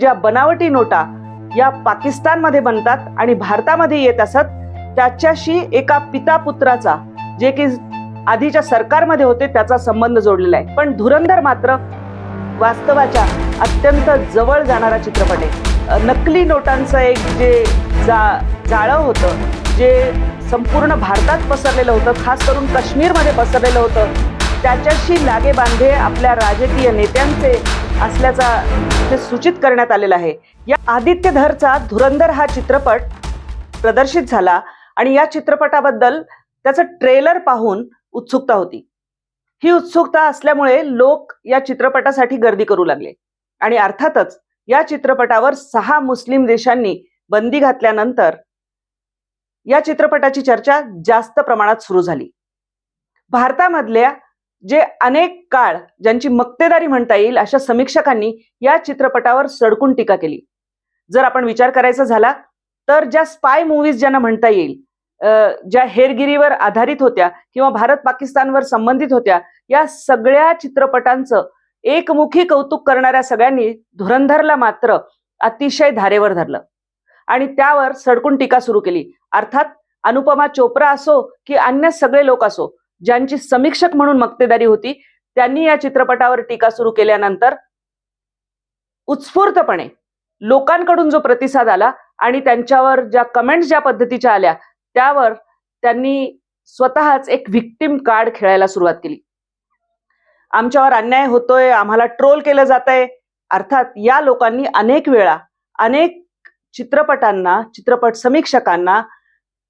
ज्या बनावटी नोटा या पाकिस्तानमध्ये बनतात आणि भारतामध्ये येत असत त्याच्याशी एका पिता पुत्राचा जे की आधीच्या सरकारमध्ये होते त्याचा संबंध जोडलेला आहे. पण धुरंधर मात्र वास्तवाच्या अत्यंत जवळ जाणारा चित्रपट आहे. नकली नोटांचं एक जे जा जाळं होतं जे संपूर्ण भारतात पसरलेलं होतं खास करून काश्मीरमध्ये पसरलेलं होतं त्याच्याशी लागे बांधे आपल्या राजकीय नेत्यांचे असल्याचा ते सूचित करण्यात आलेलं आहे. या आदित्य धरचा धुरंधर हा चित्रपट प्रदर्शित झाला आणि या चित्रपटाबद्दल त्याचं ट्रेलर पाहून उत्सुकता होती. ही उत्सुकता असल्यामुळे लोक या चित्रपटासाठी गर्दी करू लागले. आणि अर्थातच या चित्रपटावर सहा मुस्लिम देशांनी बंदी घातल्यानंतर या चित्रपटाची चर्चा जास्त प्रमाणात सुरू झाली. भारतामधल्या जे अनेक काळ ज्यांची मक्तेदारी म्हणता येईल अशा समीक्षकांनी या चित्रपटावर सडकून टीका केली. जर आपण विचार करायचा झाला तर ज्या स्पाय मूवीज ज्यांना म्हणता येईल ज्या हेरगिरीवर आधारित होत्या किंवा भारत पाकिस्तानवर संबंधित होत्या या सगळ्या चित्रपटांचं एकमुखी कौतुक करणाऱ्या सगळ्यांनी धुरंधरला मात्र अतिशय धारेवर धरलं. आणि त्यावर सडकून टीका सुरू केली. अर्थात अनुपमा चोप्रा असो की अन्य सगळे लोक असो ज्यांची समीक्षक म्हणून मक्तेदारी होती त्यांनी या चित्रपटावर टीका सुरू केल्यानंतर उत्स्फूर्तपणे लोकांकडून जो प्रतिसाद आला आणि त्यांच्यावर ज्या कमेंट्स ज्या पद्धतीच्या आल्या त्यावर त्यांनी स्वतःच एक व्हिक्टिम कार्ड खेळायला सुरुवात केली. आमच्यावर अन्याय होतोय आम्हाला ट्रोल केलं जात आहे अर्थात या लोकांनी अनेक वेळा अनेक चित्रपटांना चित्रपट समीक्षकांना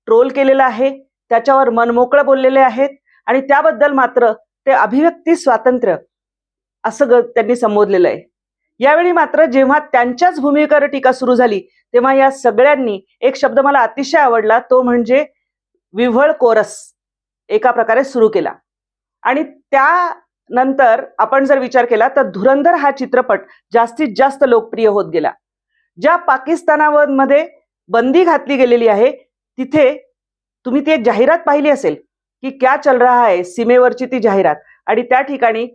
ट्रोल केलेलं आहे. त्याच्यावर मनमोकळं बोललेले आहेत. आणि त्याबद्दल मात्र ते अभिव्यक्ती स्वातंत्र्य असं ग- त्यांनी संबोधलेलं आहे. यावेळी मात्र जेव्हा त्यांच्याच भूमिकेवर टीका सुरू झाली तेव्हा या सगळ्यांनी एक शब्द मला अतिशय आवडला तो म्हणजे विव्हळ कोरस एका प्रकारे सुरू केला. आणि त्यानंतर आपण जर विचार केला तर धुरंधर हा चित्रपट जास्तीत जास्त लोकप्रिय होत गेला. ज्या पाकिस्तानामध्ये बंदी घातली गेलेली आहे तिथे तुम्ही ती एक जाहिरात पाहिली असेल की क्या चल रहा है सीमेवरची ती जाहिरात. आणि त्या ठिकाणी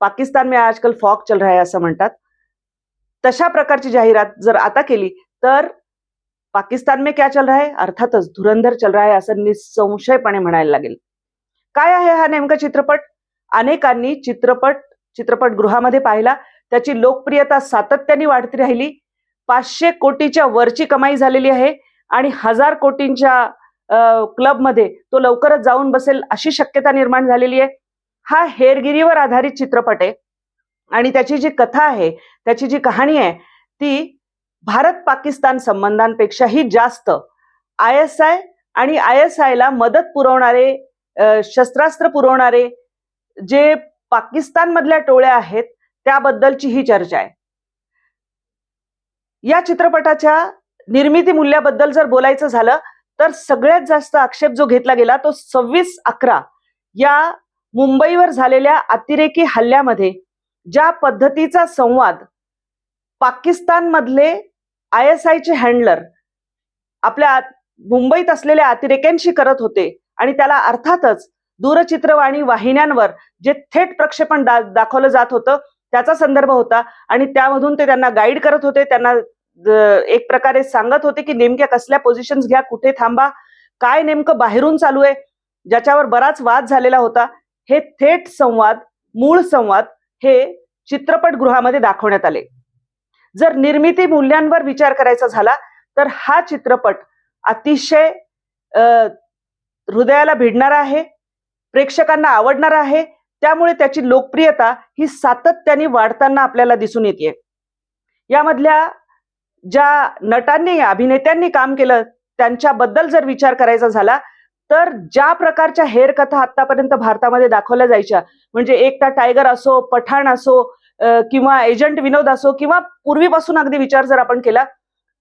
पाकिस्तान में आजकल फॉग चल रहा है असं म्हणतात. तशा प्रकारची जाहिरात जर आता केली तर पाकिस्तान में क्या चल रहा है? अर्थातच धुरंधर चल रहा है असं निसंशयपणे म्हणायला लागेल. काय आहे हा नेमका चित्रपट? अनेकांनी चित्रपट चित्रपटगृहामध्ये पाहिला त्याची लोकप्रियता सातत्याने वाढती राहिली. पाचशे कोटीच्या वरची कमाई झालेली आहे आणि हजार कोटींच्या क्लबमध्ये तो लवकरच जाऊन बसेल अशी शक्यता निर्माण झालेली आहे. हा हेरगिरीवर आधारित चित्रपट आहे. आणि त्याची जी कथा आहे त्याची जी कहाणी आहे ती भारत पाकिस्तान संबंधांपेक्षाही जास्त आय एस आय आणि आय एस आयला मदत पुरवणारे शस्त्रास्त्र पुरवणारे जे पाकिस्तानमधल्या टोळ्या आहेत त्याबद्दलची ही चर्चा आहे. या चित्रपटाच्या निर्मिती मूल्याबद्दल जर बोलायचं झालं तर सगळ्यात जास्त आक्षेप जो घेतला गेला तो सव्वीस अकरा या मुंबईवर झालेल्या अतिरेकी हल्ल्यामध्ये ज्या पद्धतीचा संवाद पाकिस्तानमधले आय एस आयचे हँडलर आपल्या मुंबईत असलेल्या अतिरेक्यांशी करत होते आणि त्याला अर्थातच दूरचित्रवाणी वाहिन्यांवर जे थेट प्रक्षेपण दा दाखवलं जात होतं त्याचा संदर्भ होता आणि त्यामधून ते त्यांना गाईड करत होते त्यांना एक प्रकारे सांगत होते की नेमक्या कसल्या पोझिशन्स घ्या कुठे थांबा काय नेमकं बाहेरून चालू आहे ज्याच्यावर बराच वाद झालेला होता. हे थेट संवाद मूळ संवाद हे चित्रपटगृहामध्ये दाखवण्यात आले. जर निर्मिती मूल्यांवर विचार करायचा झाला तर हा चित्रपट अतिशय हृदयाला भिडणारा आहे प्रेक्षकांना आवडणारा आहे त्यामुळे त्याची लोकप्रियता ही सातत्याने वाढताना आपल्याला दिसून येते यामधल्या ज्या नटांनी अभिनेत्यांनी काम केलं त्यांच्याबद्दल जर विचार करायचा झाला तर ज्या प्रकारच्या हेर कथा आतापर्यंत भारतामध्ये दाखवल्या जायच्या म्हणजे एकटा टायगर असो पठाण असो किंवा एजंट विनोद असो किंवा पूर्वीपासून अगदी विचार जर आपण केला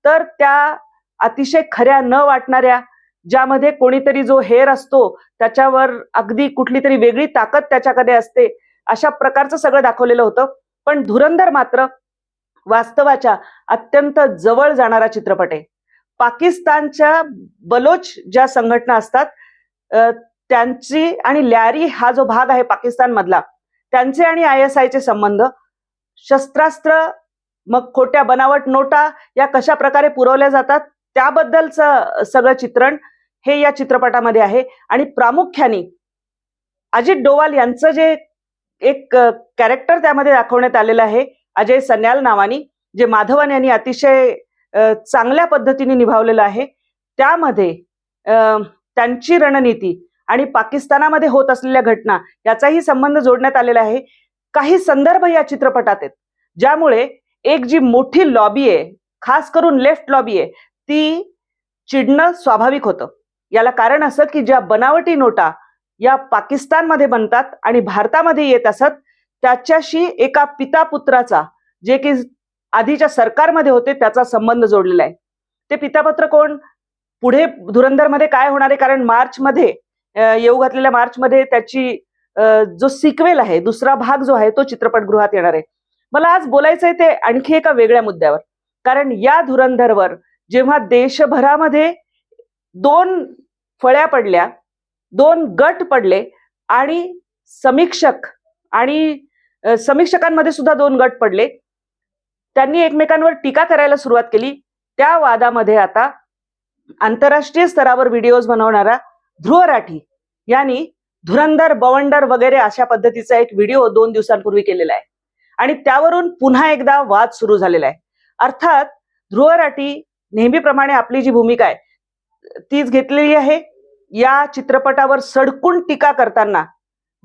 तर त्या अतिशय खऱ्या न वाटणाऱ्या ज्यामध्ये कोणीतरी जो हेर असतो त्याच्यावर अगदी कुठली तरी वेगळी ताकद त्याच्याकडे असते अशा प्रकारचं सगळं दाखवलेलं होतं. पण धुरंधर मात्र वास्तवाच्या अत्यंत जवळ जाणारा चित्रपट आहे. पाकिस्तानच्या बलोच ज्या संघटना असतात त्यांची आणि लॅरी हा जो भाग आहे पाकिस्तान मधला त्यांचे आणि आय एस आयचे संबंध शस्त्रास्त्र मग खोट्या बनावट नोटा या कशा प्रकारे पुरवल्या जातात त्याबद्दलचं सगळं चित्रण हे या चित्रपटामध्ये आहे. आणि प्रामुख्याने अजित डोवाल यांचं जे एक कॅरेक्टर त्यामध्ये दाखवण्यात आलेलं आहे अजय सन्याल नावानी जे माधवन यांनी अतिशय चांगल्या पद्धतीने निभावलेलं आहे. त्यामध्ये त्यांची रणनीती आणि पाकिस्तानामध्ये होत असलेल्या घटना याचाही संबंध जोडण्यात आलेला आहे. काही संदर्भ या चित्रपटात आहेत ज्यामुळे एक जी मोठी लॉबी आहे खास करून लेफ्ट लॉबी आहे ती चिडणं स्वाभाविक होतं. याला कारण असं की ज्या बनावटी नोटा या पाकिस्तानमध्ये बनतात आणि भारतामध्ये येत असत त्याच्याशी एका पिता पुत्राचा जे की आधीच्या सरकारमध्ये होते त्याचा संबंध जोडलेला आहे. ते पितापत्र कोण? पुढे धुरंधरमध्ये काय होणार आहे? कारण मार्चमध्ये येऊ घातलेल्या मार्चमध्ये त्याची जो सिक्वेल आहे दुसरा भाग जो आहे तो चित्रपटगृहात येणार आहे. मला आज बोलायचं आहे ते आणखी एका वेगळ्या मुद्द्यावर. कारण या धुरंधरवर जेव्हा देशभरामध्ये दोन फळ्या पडल्या दोन गट पडले आणि समीक्षक आणि समीक्षकांमध्ये सुद्धा दोन गट पडले. त्यांनी एकमेकांवर टीका करायला सुरुवात केली. त्या वादामध्ये आता आंतरराष्ट्रीय स्तरावर व्हिडिओज बनवणारा ध्रुव राठी यांनी धुरंधर बवंडर वगैरे अशा पद्धतीचा एक व्हिडिओ दोन दिवसांपूर्वी केलेला आहे. आणि त्यावरून पुन्हा एकदा वाद सुरू झालेला आहे. अर्थात ध्रुव राठी नेहमीप्रमाणे आपली जी भूमिका आहे तीच घेतलेली आहे. या चित्रपटावर सडकून टीका करताना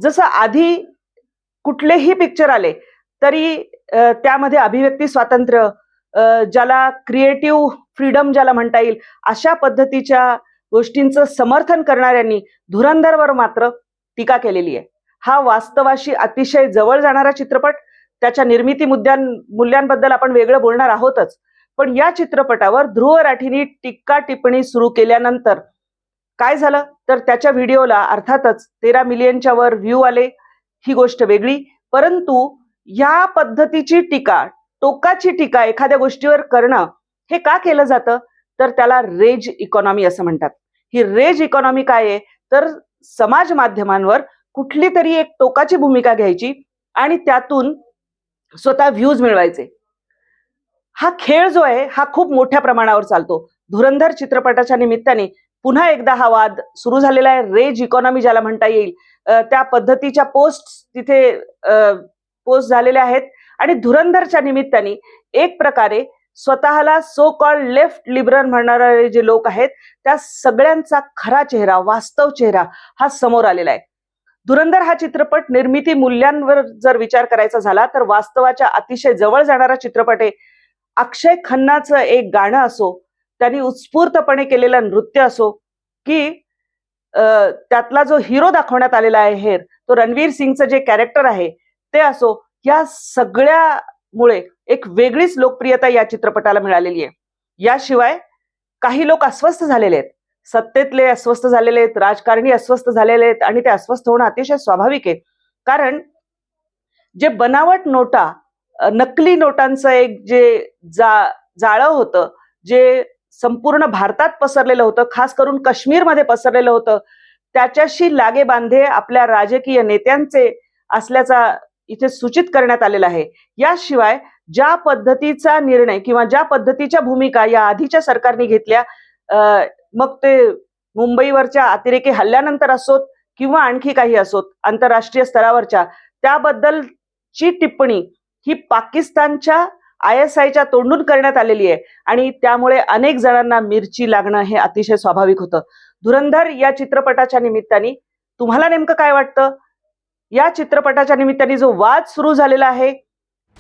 जसं आधी कुठलेही पिक्चर आले तरी त्यामध्ये अभिव्यक्ती स्वातंत्र्य ज्याला क्रिएटिव्ह फ्रीडम ज्याला म्हणता येईल अशा पद्धतीच्या गोष्टींचं समर्थन करणाऱ्यांनी धुरंधरवर मात्र टीका केलेली आहे. हा वास्तवाशी अतिशय जवळ जाणारा चित्रपट त्याच्या निर्मिती मुद्द्यां मूल्यांबद्दल आपण वेगळं बोलणार आहोतच. पण या चित्रपटावर ध्रुव राठीनी टीका टिप्पणी सुरू केल्यानंतर काय झालं? तर त्याच्या व्हिडिओला अर्थातच तेरा मिलियनच्या वर व्ह्यू आले. ही गोष्ट वेगळी. परंतु या पद्धतीची टीका टोकाची टीका एखाद्या गोष्टीवर करणं हे का केलं जातं? तर त्याला रेज इकॉनॉमी असं म्हणतात. ही रेज इकॉनॉमी काय आहे? तर समाज माध्यमांवर कुठली तरी एक टोकाची भूमिका घ्यायची आणि त्यातून स्वतः व्ह्यूज मिळवायचे. हा खेळ जो आहे हा खूप मोठ्या प्रमाणावर चालतो. धुरंधर चित्रपटाच्या निमित्ताने पुन्हा एकदा हा वाद सुरू झालेला आहे. रेज इकॉनॉमी ज्याला म्हणता येईल त्या पद्धतीच्या पोस्ट तिथे पोस्ट झालेल्या आहेत. आणि धुरंधरच्या निमित्ताने एक प्रकारे स्वतःला सो कॉल्ड लेफ्ट लिबरल म्हणणारे जे लोक आहेत त्या सगळ्यांचा खरा चेहरा वास्तव चेहरा हा समोर आलेला आहे. धुरंधर हा चित्रपट निर्मिती मूल्यांवर जर विचार करायचा झाला तर वास्तवाच्या अतिशय जवळ जाणारा चित्रपट आहे. अक्षय खन्नाचं एक गाणं असो त्यांनी उत्स्फूर्तपणे केलेलं नृत्य असो की त्यातला जो हिरो दाखवण्यात आलेला आहे हेर तो रणवीर सिंगचं जे कॅरेक्टर आहे ते असो या सगळ्यामुळे एक वेगळीच लोकप्रियता या चित्रपटाला मिळालेली आहे. याशिवाय काही लोक अस्वस्थ झालेले आहेत. सत्तेतले अस्वस्थ झालेले आहेत राजकारणी अस्वस्थ झालेले आहेत आणि ते अस्वस्थ होणं अतिशय स्वाभाविक आहे. कारण जे बनावट नोटा नकली नोटांचं एक जे जा जाळं होतं जे संपूर्ण भारतात पसरलेलं होतं खास करून काश्मीरमध्ये पसरलेलं होतं. त्याच्याशी लागे बांधे आपल्या राजकीय नेत्यांचे असल्याचा इथे सूचित करण्यात आलेला आहे. याशिवाय ज्या पद्धतीचा निर्णय किंवा ज्या पद्धतीच्या भूमिका या आधीच्या सरकारने घेतल्या मग ते मुंबईवरच्या अतिरेकी हल्ल्यानंतर असोत किंवा आणखी काही असोत आंतरराष्ट्रीय स्तरावरच्या त्याबद्दलची टिप्पणी ही पाकिस्तानच्या आय एस आयच्या तोंडून करण्यात आलेली आहे. आणि त्यामुळे अनेक जणांना मिरची लागणं हे अतिशय स्वाभाविक होतं. धुरंधर या चित्रपटाच्या निमित्ताने तुम्हाला नेमकं काय वाटतं? या चित्रपटाच्या निमित्ताने जो वाद सुरू झालेला आहे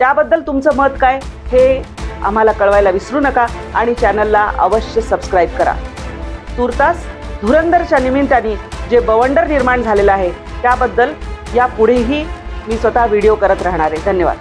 त्याबद्दल तुमचं मत काय? हे आम्हाला कळवायला विसरू नका आणि चॅनलला अवश्य सबस्क्राईब करा. तुर्तास धुरंधरच्या निमित्ताने जे बवंडर निर्माण झालेलं आहे त्याबद्दल यापुढेही मी स्वतः व्हिडिओ करत राहणार आहे. धन्यवाद.